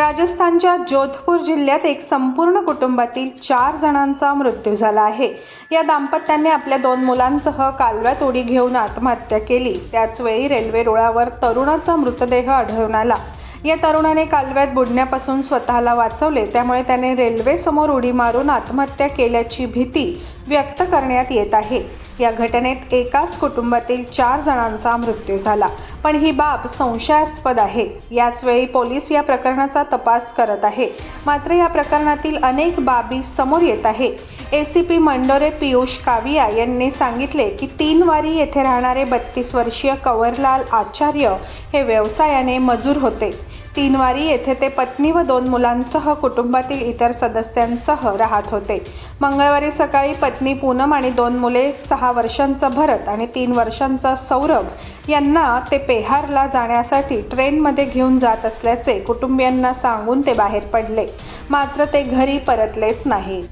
राजस्थानच्या जोधपूर जिल्ह्यात एक संपूर्ण कुटुंबातील चार जणांचा मृत्यू झाला आहे. या दाम्पत्याने आपल्या दोन मुलांसह कालव्यात उडी घेऊन आत्महत्या केली. त्याचवेळी रेल्वे रुळावर तरुणाचा मृतदेह आढळून आला. या तरुणाने कालव्यात बुडण्यापासून स्वतःला वाचवले. त्यामुळे त्याने रेल्वेसमोर उडी मारून आत्महत्या केल्याची भीती व्यक्त करण्यात येत आहे. या घटनेत एकाच कुटुंबातील चार जणांचा मृत्यू झाला. पण ही बाब संशयास्पद आहे. याच वेळी पोलीस या प्रकरणाचा तपास करत आहे. मात्र या प्रकरणातील अनेक बाबी समोर येत आहे. A C P Mandore Piyush Kavia यांनी सांगितले की तीन वारी येथे राहणारे बत्तीस वर्षीय कंवरलाल आचार्य हे व्यवसायाने मजूर होते. तीनवारी येथे ते पत्नी व दोन मुलांसह कुटुंबातील इतर सदस्यांसह राहत होते. मंगळवारी सकाळी पत्नी पूनम आणि दोन मुले सहा वर्षांचा भरत आणि तीन वर्षांचा सौरभ यांना ते पेहारला जाण्यासाठी ट्रेनमध्ये घेऊन जात असल्याचे कुटुंबियांना सांगून ते बाहेर पडले. मात्र ते घरी परतलेच नाही